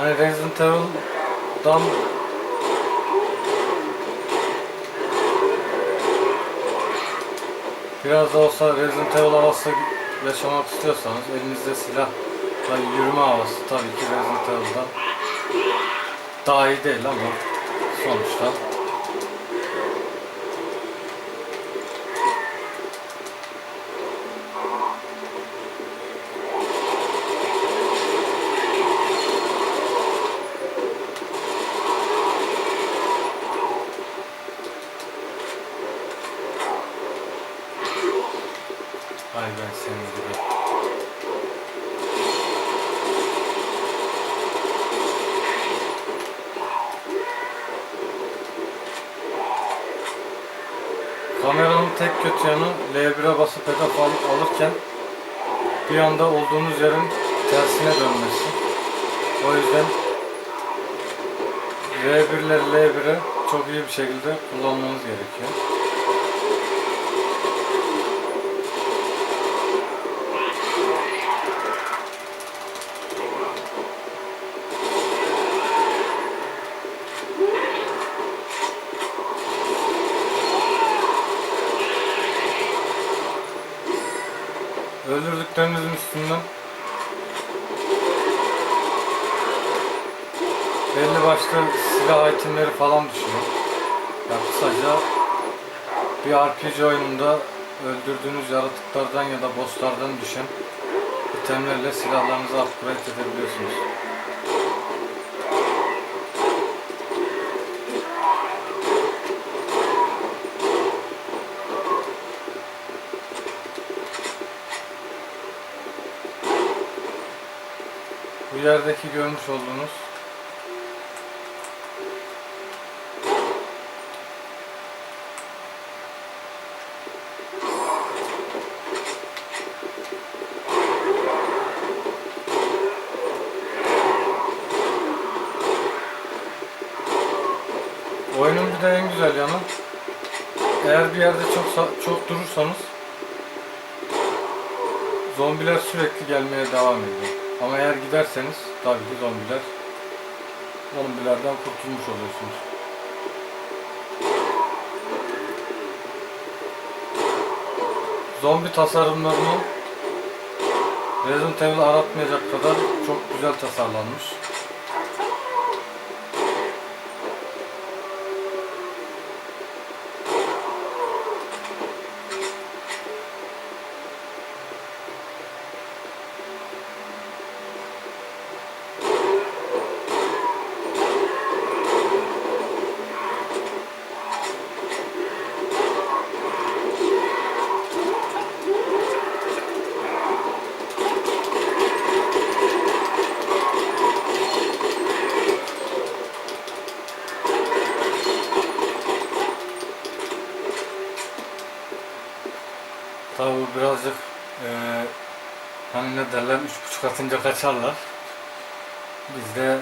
Hani Resident Evil'dan biraz da olsa Resident Evil havası yaşamak istiyorsanız elinizde silahla yürüme havası tabii ki Resident Evil'dan daha iyi değil ama sonuçta Ay ben senin gibi. Kameranın tek kötü yanı L1'e basıp hedef al- alırken bir anda olduğunuz yerin tersine dönmesi. O yüzden R1 ile L1'i çok iyi bir şekilde kullanmanız gerekiyor. Öldürdüklerinizin üstünden belli başlı silah itemleri falan düşüyor. Ya kısaca bir RPG oyununda öldürdüğünüz yaratıklardan ya da bosslardan düşen itemlerle silahlarınızı upgrade edebiliyorsunuz. Yerdeki görmüş olduğunuz Oyunun bir de en güzel yanı eğer bir yerde çok çok durursanız zombiler sürekli gelmeye devam ediyor. Ama eğer giderseniz tabii ki zombiler zombilerden kurtulmuş oluyorsunuz. Zombi tasarımlarını Resident Evil aratmayacak kadar çok güzel tasarlanmış. Tabi bu birazcık eee hani ne derler üç buçuk atınca kaçarlar. Biz de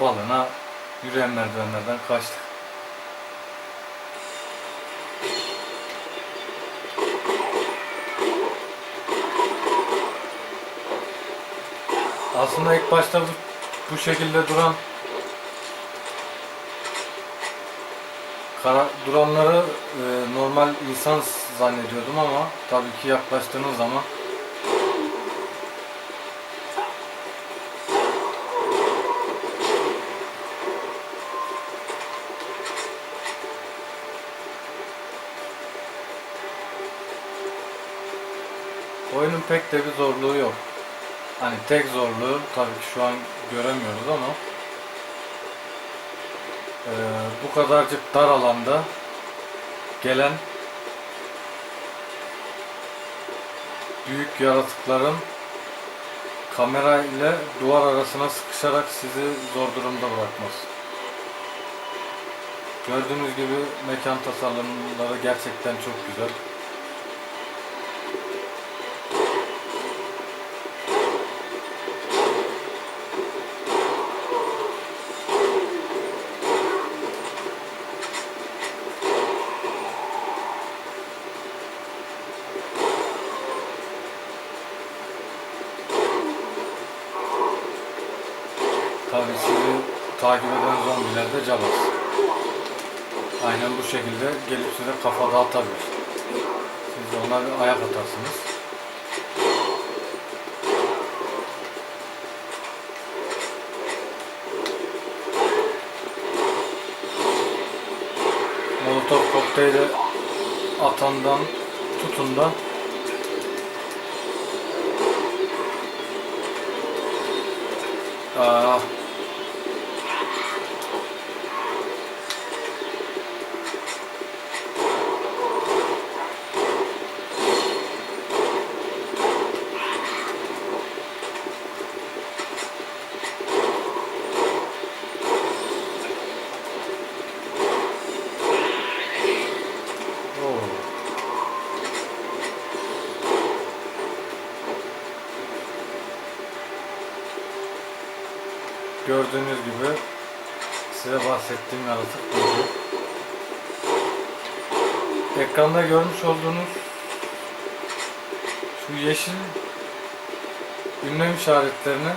balına yürüyen merdivenlerden kaçtık. Aslında ilk başta bu, bu şekilde duran Kara, duranları e, normal insan zannediyordum ama tabii ki yaklaştığınız zaman oyunun pek de bir zorluğu yok. Hani tek zorluğu tabii ki şu an göremiyoruz ama ee, bu kadarcık dar alanda gelen büyük yaratıkların kamera ile duvar arasına sıkışarak sizi zor durumda bırakması. Gördüğünüz gibi mekan tasarımları gerçekten çok güzel. Takip eden zombiler de cabas. Aynen bu şekilde gelip size kafa dağıtabilir. Siz ona bir ayak atarsınız. Molotov kokteyli atandan tutun da Aa, Gördüğünüz gibi size bahsettiğim yaratık buydu. Ekranda görmüş olduğunuz şu yeşil ünlem işaretlerini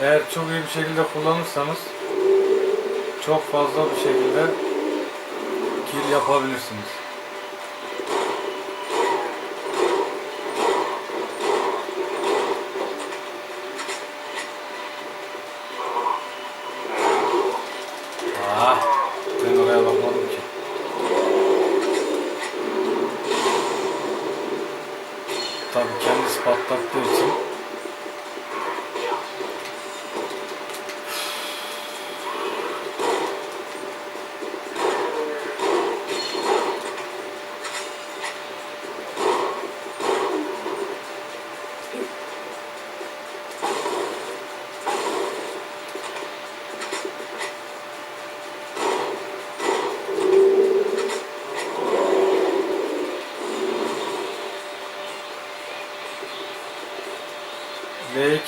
eğer çok iyi bir şekilde kullanırsanız çok fazla bir şekilde kill yapabilirsiniz. Ah, ben oraya bakmadım ki. Tabii kendisi patlattığı için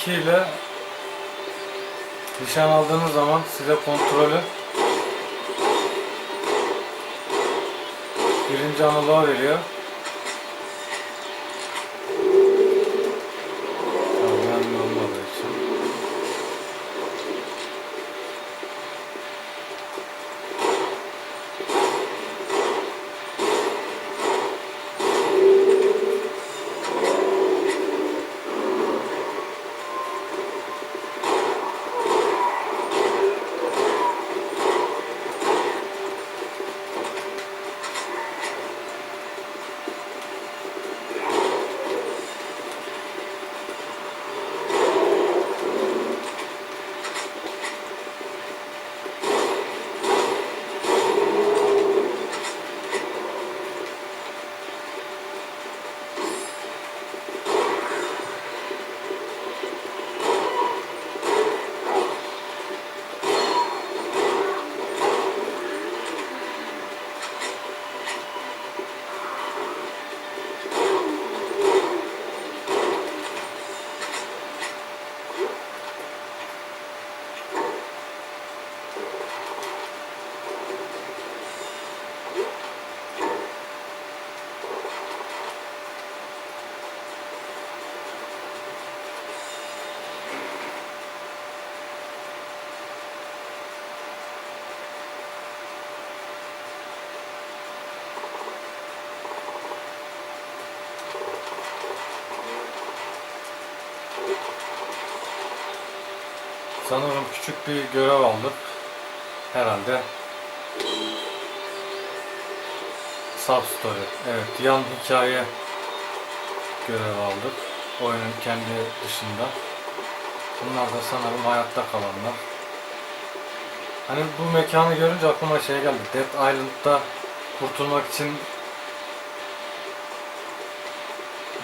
V2 ile nişan aldığınız zaman size kontrolü birinci analoğa veriyor. Tabii önemli olmadığı için. Sanırım küçük bir görev aldık. Herhalde. Sub story. Evet, yan hikaye görev aldık. Oyunun kendi dışında. Bunlar da sanırım hayatta kalanlar. Hani bu mekanı görünce aklıma şey geldi. Dead Island'da kurtulmak için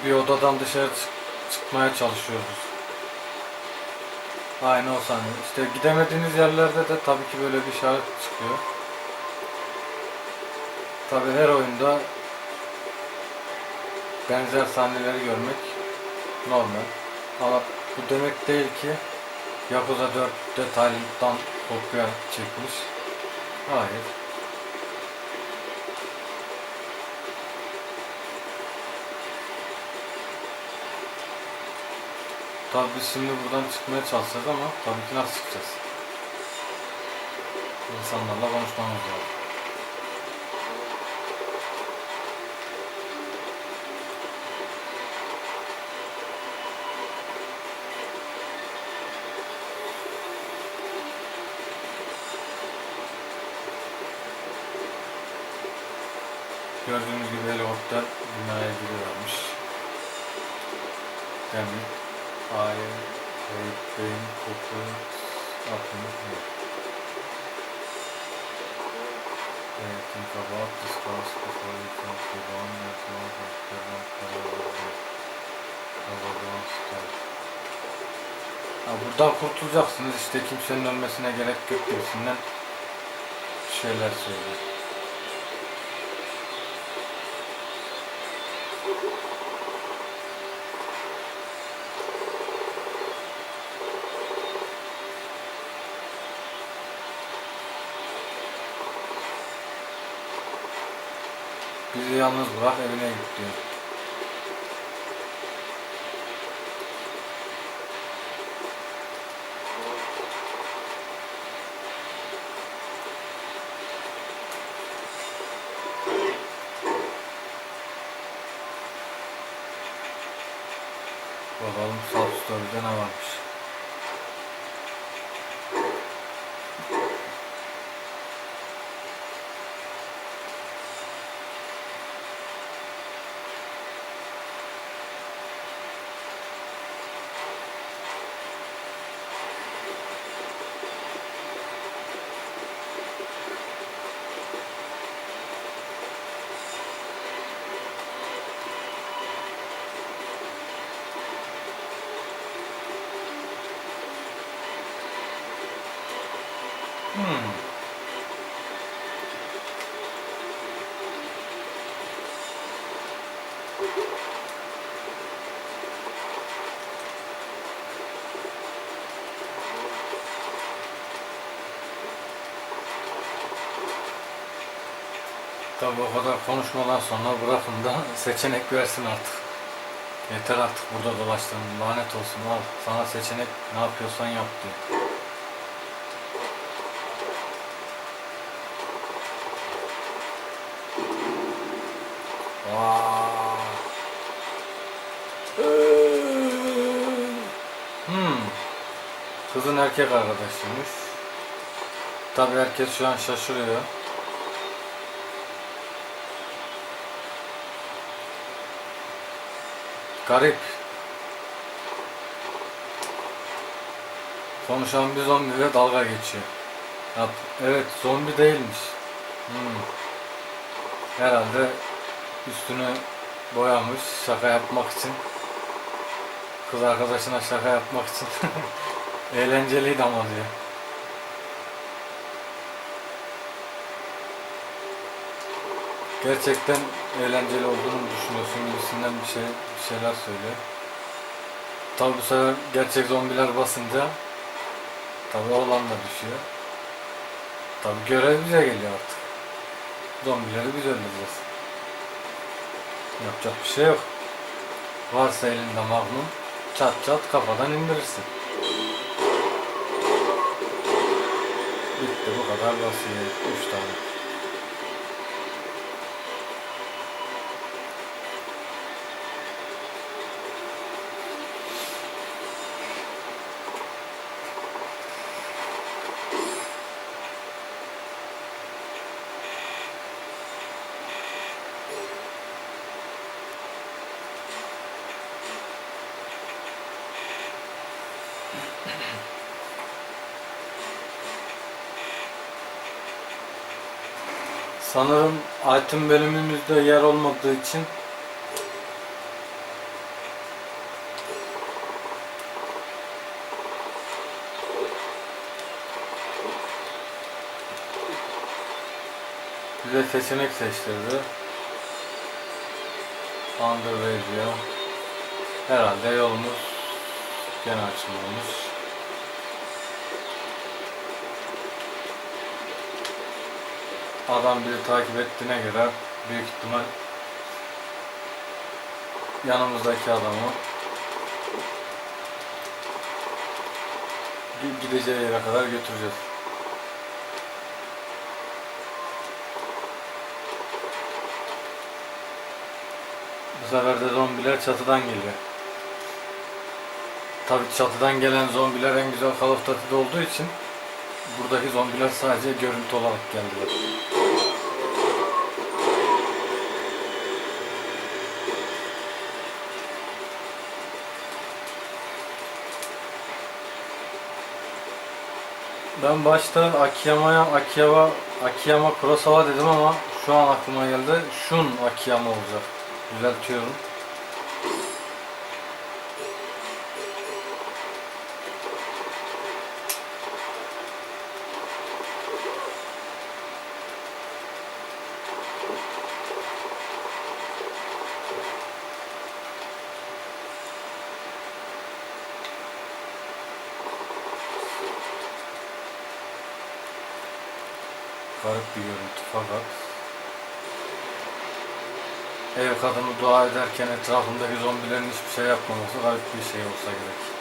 bir odadan dışarı çık- çıkmaya çalışıyoruz. Aynı o sahne. İşte gidemediğiniz yerlerde de tabii ki böyle bir işaret çıkıyor. Tabii her oyunda benzer sahneleri görmek normal. Ama bu demek değil ki Yakuza 4 Detailed'dan kopya çekmiş. Hayır. Tabii biz şimdi buradan çıkmaya çalışacağız ama tabii ki nasıl çıkacağız? İnsanlarla konuşmamız lazım. Gördüğünüz gibi helikopter binaya giriyormuş. Demir, ay, hate, beyin, koku, aklını yok. You can move on, there's no different parallel. Overall start. Ha, buradan kurtulacaksınız işte kimsenin ölmesine gerek yok gibisinden şeyler söylüyor. Bizi yalnız bırak evine git diyor. Bakalım South Story'de ne varmış. Hmm. Tabii o kadar konuşmadan sonra bırakın da seçenek versin artık. Yeter artık burada dolaştın. Lanet olsun al. Sana seçenek ne yapıyorsan yap diyor. Hmm. Kızın erkek arkadaşıymış. Tabii herkes şu an şaşırıyor. Garip. Konuşan bir zombiyle dalga geçiyor. Ya, evet zombi değilmiş. Hmm. Herhalde üstünü boyamış şaka yapmak için. Kız arkadaşına şaka yapmak için. Eğlenceliydi ama diyor. Gerçekten eğlenceli olduğunu düşünüyorsun gibisinden bir şey bir şeyler söylüyor. Tabi bu sefer gerçek zombiler basınca tabi oğlan da düşüyor. Tabi görev bize geliyor artık. Zombileri biz öldüreceğiz. Yapacak bir şey yok. Varsa elinde magnum çat çat kafadan indirirsin. Bitti bu kadar basit. Üç tane. Sanırım item bölümümüzde yer olmadığı için bize seçenek seçtirdi. Underway diyor. Herhalde yolumuz gene açılmamış. Adam bizi takip ettiğine göre büyük ihtimal yanımızdaki adamı gi- gideceği yere kadar götüreceğiz. Bu sefer de zombiler çatıdan geliyor. Tabi çatıdan gelen zombiler en güzel Call olduğu için buradaki zombiler sadece görüntü olarak geldiler. Ben başta Akiyama'ya Akiyama Akiyama Kurosawa dedim ama şu an aklıma geldi. Shun Akiyama olacak. Düzeltiyorum. Garip bir görüntü fakat ev kadını dua ederken etrafındaki zombilerin hiçbir şey yapmaması garip bir şey olsa gerek.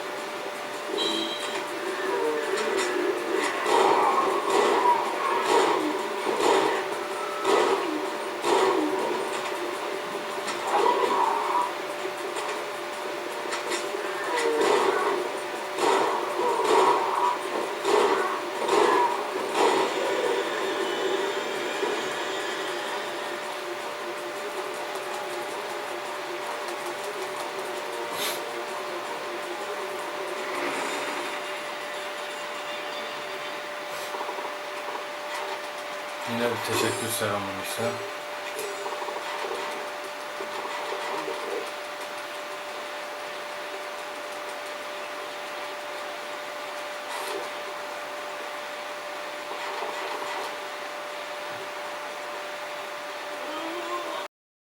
Yine bir teşekkür seremonisi.